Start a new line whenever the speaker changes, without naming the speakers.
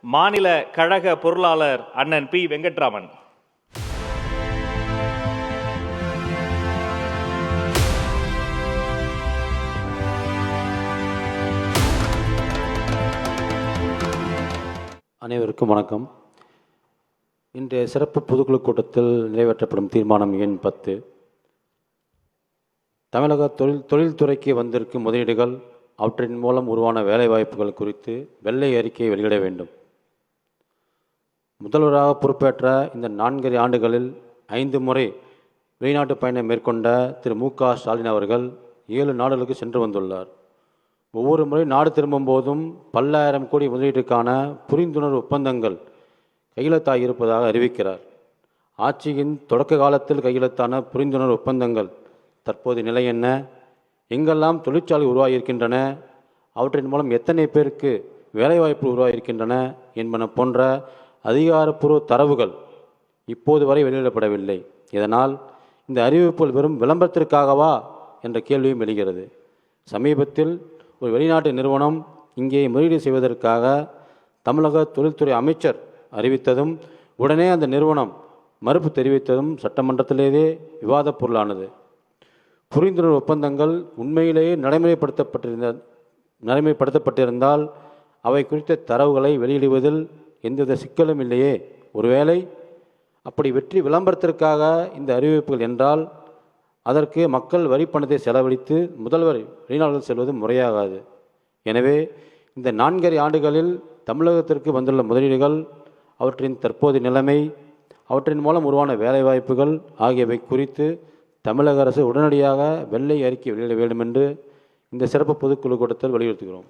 மாநில கழக பொருளாளர் அண்ணன் பி. வெங்கட்ராமன்.
அனைவருக்கும் வணக்கம். இன்றைய சிறப்பு பொதுக்குழு கூட்டத்தில் நிறைவேற்றப்படும் தீர்மானம் எண் பத்து. தமிழக தொழில் தொழில்துறைக்கு வந்திருக்கும் முதலீடுகள் அவற்றின் மூலம் உருவான வேலைவாய்ப்புகள் குறித்து வெள்ளை அறிக்கையை வெளியிட வேண்டும். முதல்வராக பொறுப்பேற்ற இந்த நான்கரை ஆண்டுகளில் ஐந்து முறை வெளிநாட்டு பயணம் மேற்கொண்ட திரு மு க ஸ்டாலின் அவர்கள் ஏழு நாடுகளுக்கு சென்று வந்துள்ளார். ஒவ்வொரு முறை நாடு திரும்பும் போதும் பல்லாயிரம் கோடி முதலீட்டுக்கான புரிந்துணர்வு ஒப்பந்தங்கள் கையெழுத்தாகி இருப்பதாக அறிவிக்கிறார். ஆட்சியின் தொடக்க காலத்தில் கையெழுத்தான புரிந்துணர்வு ஒப்பந்தங்கள் தற்போது நிலை என்ன? எங்கெல்லாம் தொழிற்சாலை உருவாகியிருக்கின்றன? அவற்றின் மூலம் எத்தனை பேருக்கு வேலைவாய்ப்பு உருவாகியிருக்கின்றன? என்பன போன்ற அதிகாரப்பூர்வ தரவுகள் இப்போது வரை வெளியிடப்படவில்லை. இதனால் இந்த அறிவிப்புகள் வெறும் விளம்பரத்திற்காகவா என்ற கேள்வியும் எழுகிறது. சமீபத்தில் ஒரு வெளிநாட்டு நிறுவனம் இங்கே முதலீடு செய்வதற்காக தமிழக தொழில்துறை அமைச்சர் அறிவித்ததும் உடனே அந்த நிறுவனம் மறுப்பு தெரிவித்ததும் சட்டமன்றத்திலேயே விவாதப் பொருளானது. புரிந்துணர்வு ஒப்பந்தங்கள் உண்மையிலேயே நடைமுறைப்படுத்தப்பட்டிருந்த நடைமுறைப்படுத்தப்பட்டிருந்தால் அவை குறித்த தரவுகளை வெளியிடுவதில் எந்தவித சிக்கலும் இல்லையே. ஒருவேளை அப்படி வெற்றி விளம்பரத்திற்காக இந்த அறிவிப்புகள் என்றால் அதற்கு மக்கள் வரி பணத்தை செலவழித்து முதல்வர் வெளிநாடுகள் செல்வது முறையாகாது. எனவே இந்த நான்கரை ஆண்டுகளில் தமிழகத்திற்கு வந்துள்ள முதலீடுகள் அவற்றின் தற்போதைய நிலைமை அவற்றின் மூலம் உருவான வேலைவாய்ப்புகள் ஆகியவை குறித்து தமிழக அரசு உடனடியாக வெள்ளை அறிக்கை வெளியிட வேண்டும் என்று இந்த சிறப்பு பொதுக்குழு கூட்டத்தில் வலியுறுத்துகிறோம்.